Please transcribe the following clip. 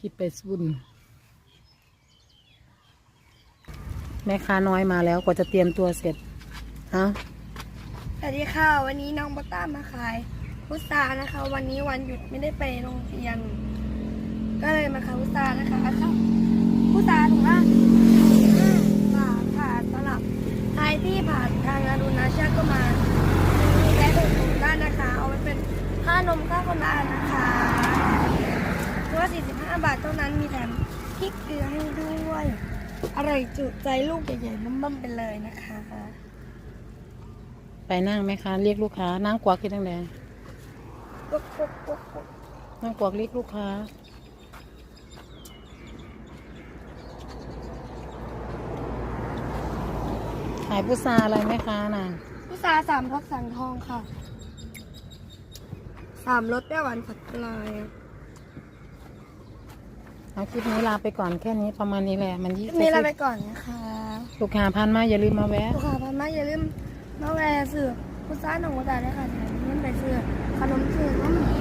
คิดไปสุ่นแม่ค้าน้อยมาแล้วกว่าจะเตรียมตัวเสร็จฮะสวัสดีค่ะ วันนี้น้องบัตต้ามาขายพุทรานะคะ วันนี้วันหยุดไม่ได้ไปโรงเรียน ก็เลยมาขายพุทรานะคะค่ะพุทราถุงละบาทค่ะสำหรับใครที่ผ่านทางอรุณาชาก็มาซื้อและอุดนุนได้นะคะ เอาไว้เป็นค่านมค่าคนละอันนะคะ 45 บาทเท่านั้นมีแถมพริกเกลือให้ด้วย อร่อยจุใจลูกใหญ่ๆน้ำๆไปเลยนะคะ ไปนั่งไหมคะ เรียกลูกค้า นั่งกวักที่ตั้งแดงกุ๊กกุ๊กกุ๊กกุ๊กนั่งกวักเรียกลูกค้า ขายพุทราอะไรไหมคะน่ะพุทราสามรสสังทองค่ะ สามรสเปรี้ยวหวานผัดปลาย เอาคลิปนี้ลาไปก่อนแค่นี้ประมาณนี้แหละมันยี่คลิปนี้ลาไปก่อนนะคะลูกค้าพันมาอย่าลืมมาแวะลูกค้าพันมาอย่าลืมมาแวะซื้อพุทราหนองกระดาษด้วยค่ะแถมเงินไปซื้อขนมจีนน้ำน้ำที่ห้าบาท